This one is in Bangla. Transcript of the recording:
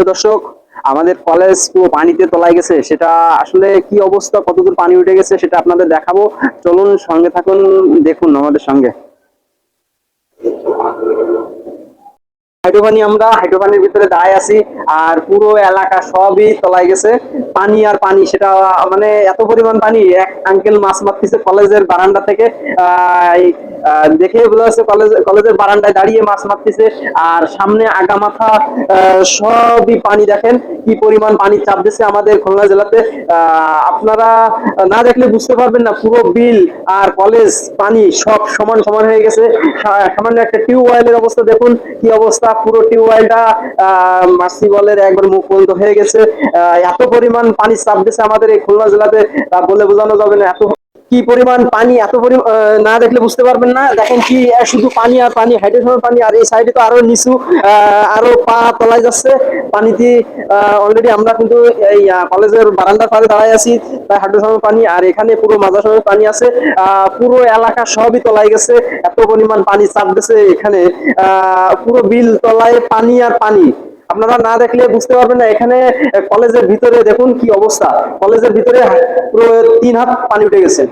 প্রিয় দর্শক আমাদের কলেজ পুরো পানিতে তলায় গেছে সেটা আসলে কি অবস্থা কতদূর পানি উঠে গেছে সেটা আপনাদের দেখাবো। চলুন সঙ্গে থাকুন দেখুন আমাদের সঙ্গে। হাইড্রোপানি আমরা হাইড্রোপানির ভিতরে দাঁড়ায় আছি আর পুরো এলাকা সবই তলায় গেছে। পানি আর পানি সেটা মানে এত পরিমাণ পানি এক আঙ্কেল মাছ মারতেছে কলেজের বারান্দা থেকে আহ, দেখে বোঝা যাচ্ছে কলেজ কলেজের বারান্দায় দাঁড়িয়ে মাছ মারতেছে। আর সামনে আগা মাথা সবই পানি দেখেন, কি পরিমাণ পানি চাপ দিচ্ছে আমাদের খুলনা জেলাতে। আপনারা না দেখলে বুঝতে পারবেন না, পুরো বিল আর কলেজ পানি সব সমান সমান হয়ে গেছে। সামান্য একটা টিউবওয়েলের অবস্থা দেখুন, কি অবস্থা, পুরো টিউবওয়েলটা মাসি বলের একবার মুখ বন্ধ হয়ে গেছে। এত পরিমাণ পানি চাপ দিচ্ছে আমাদের এই খুলনা জেলাতে, তা বলে বোঝানো যাবে না, এত কি পরিমাণ পানি, এত পরিমাণ না দেখলে বুঝতে পারবেন না। দেখেন কি শুধু পানি আর পানি হাইড্রেশনের পানি, আর এই সাইডে তো আরও নিচু আরও পা তলায় যাচ্ছে। পানিতে অলরেডি আমরা কিন্তু এই কলেজের বারান্দার পাড়ে দাঁড়ায় আছি, তাই হাইড্রেশনের পানি আর এখানে পুরো মাজা সময় পানি আছে। পুরো এলাকা সবই তলায় গেছে, এত পরিমাণ পানি চাপ দিছে এখানে। পুরো বিল তলায় পানি আর পানি। আপনারা না দেখলে বুঝতে পারবেন না, এখানে কলেজের ভিতরে দেখুন কি অবস্থা। কলেজের ভিতরে পুরো তিন হাত পানি উঠে গেছে।